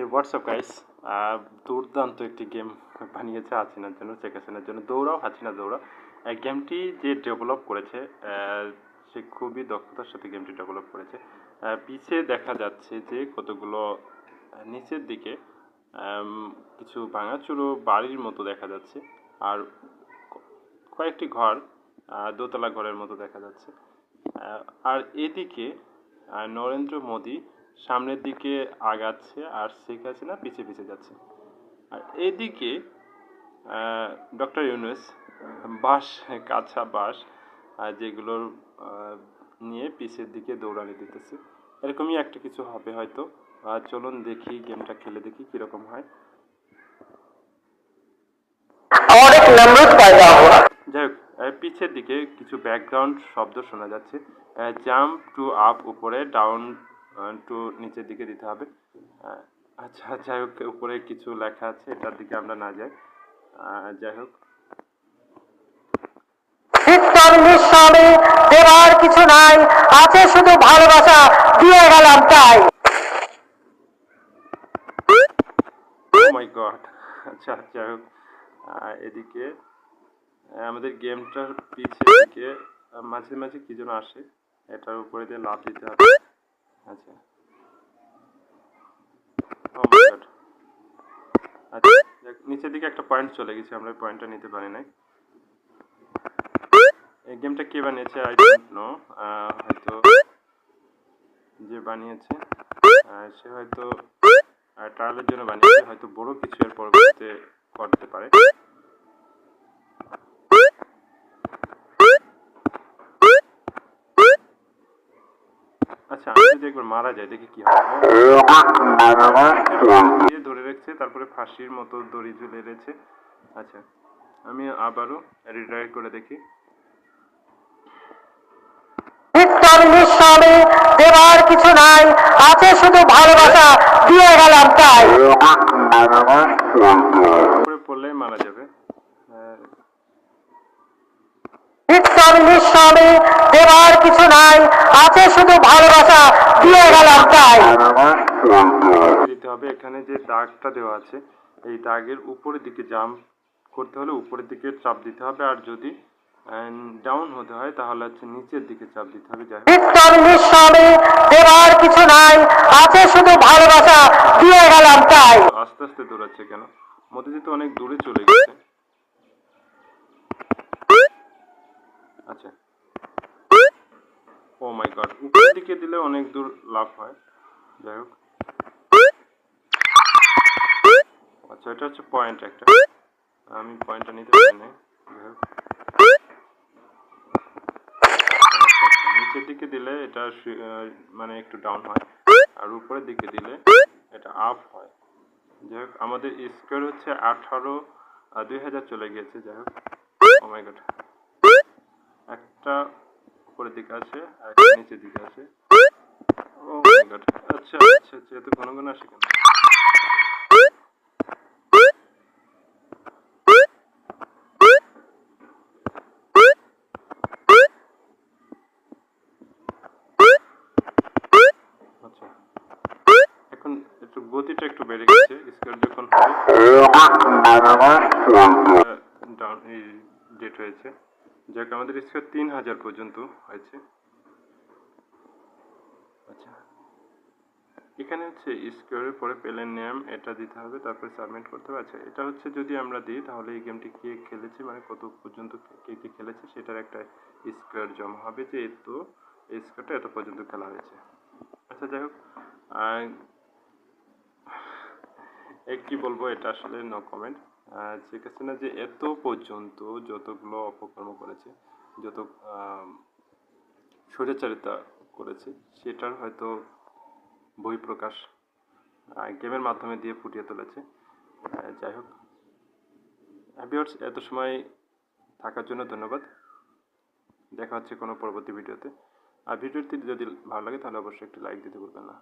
এই WhatsApp guys দুর্দান্ত একটি গেম বানিয়েছে হাসিনার জন্য, শেখ হাসিনার জন্য। দৌড়াও, হাসিনা দৌড়াও। এই গেমটি যে ডেভেলপ করেছে সে খুবই দক্ষতার সাথে গেমটি ডেভেলপ করেছে। পিছে দেখা যাচ্ছে যে কতগুলো নিচের দিকে কিছু ভাঙাচুরো বাড়ির মতো দেখা যাচ্ছে। আর কয়েকটি ঘর দোতলা ঘরের মতো দেখা যাচ্ছে। আর এদিকে নরেন্দ্র মোদী সামনের দিকে আগাচ্ছে আর শেখ হাসিনা পিছিয়ে পিছিয়ে যাচ্ছে। আর এদিকে ডক্টর ইউনুস বাস কাঁচা বাস যেগুলোর নিয়ে পিছের দিকে দৌড়ানি দিতেছে। এরকমই একটা কিছু হবে হয়তো। চলুন দেখি গেমটা খেলে দেখি কীরকম হয়। যাই হোক পিছের দিকে কিছু ব্যাকগ্রাউন্ড শব্দ শোনা যাচ্ছে। জাম্প টু আপ উপরে ডাউন টু নিচের দিকে দিতে হবে। আচ্ছা যাই হোক উপরে কিছু লেখা আছে এটার দিকে আমরা না যাই। যাই হোক। দেওয়ার কিছু নাই আছে শুধু ভালোবাসা দিয়ে গেলাম তাই। মাই গড আচ্ছা যাই হোক। এদিকে আমাদের গেমটার পিছের দিকে মাঝে মাঝে কি যেন আসে এটার উপরে দিয়ে লাভ দিতে হবে। আচ্ছা। গড আচ্ছা নিচের দিকে একটা পয়েন্ট চলে গেছে, আমরা পয়েন্টটা নিতে পারি নাই। এই গেমটা কে বানিয়েছে? আই নো হয়তো যে বানিয়েছে সে হয়তো ট্রায়ালের জন্য বানিয়েছে, হয়তো বড় কিছু এর পরবর্তীতে করতে পারে। আচ্ছা আমি যদি একবার মারা যায় দেখি কি দিয়ে ধরে রেখেছে তারপরে ফাঁসির মতো দড়ি ঝুলে রেখেছে আচ্ছা আমি আবারও রিট্রাই করে দেখি। শীতকাল নিঃস্বামী দেওয়ার কিছু নাই। আছে শুধু ভালোবাসা দিয়ে গেলাম তাই। পড়লে মারা যাবে। শীতকাল নিঃস্বামী দেওয়ার কিছু নাই। আছে শুধু ভালোবাসা দিয়ে গেলাম তাই। দিতে হবে এখানে যে দাগটা দেওয়া আছে এই দাগের উপরের দিকে জাম্প করতে হলে উপরের দিকে চাপ দিতে হবে আর যদি ডাউন হতে হয় তাহলে হচ্ছে নিচের দিকে চাপ দিতে হবে যাই দেওয়ার কিছু নাই আছে শুধু ভালোবাসা দিয়ে গেলাম তাই। আস্তে আস্তে দৌড়াচ্ছে কেন? মোদিজি তো অনেক দূরে চলে গেছে। আচ্ছা। মাই গড উপরের দিকে দিলে অনেক দূর লাভ হয়। যাই হোক। আচ্ছা এটা হচ্ছে পয়েন্ট একটা। আমি পয়েন্টটা নিতে পারি যাই হোক। আচ্ছা, নিচের দিকে দিলে এটা মানে একটু ডাউন হয়। আর উপরের দিকে দিলে এটা আপ হয়। যাই হোক আমাদের স্কোয়ার হচ্ছে আঠারো দুই হাজার চলে গিয়েছে। যাই হোক। ও মাই গড একটা উপরের দিকে আছে আর একটা নিচের দিকে আছে ও আচ্ছা আচ্ছা আচ্ছা এত ঘন ঘন আসে কেন? আচ্ছা। এখন একটু গতিটা একটু বেড়ে গেছে স্কোয়ার যখন হবে ডাউন ডেট হয়েছে। যাক, আমাদের স্কোয়ার তিন হাজার পর্যন্ত হয়েছে। আচ্ছা। এখানে হচ্ছে স্কোয়ারের পরে পেলেন নেম এটা দিতে হবে, তারপরে সাবমিট করতে হবে। আচ্ছা এটা হচ্ছে যদি আমরা দিই, তাহলে এই গেমটি কে খেলেছে? মানে কত পর্যন্ত কে কে খেলেছে? সেটার একটা স্কোয়ার জমা হবে। যে এত স্কোয়ারটা এত পর্যন্ত খেলা হয়েছে। আচ্ছা যাই হোক। কি বলব, এটা আসলে নো কমেন্ট শেখ হাসিনা যে এত পর্যন্ত যতগুলো অপকর্ম করেছে, যত স্বৈরাচারিতা করেছে, সেটার হয়তো বহিঃপ্রকাশ গেমের মাধ্যমে দিয়ে ফুটিয়ে তুলেছে। যাই হোক। ভিউয়ার্স এত সময় থাকার জন্য ধন্যবাদ। দেখা হচ্ছে কোনো পরবর্তী ভিডিওতে। আর ভিডিওটি যদি ভালো লাগে, তাহলে অবশ্যই একটি লাইক দিতে ভুলবেন না।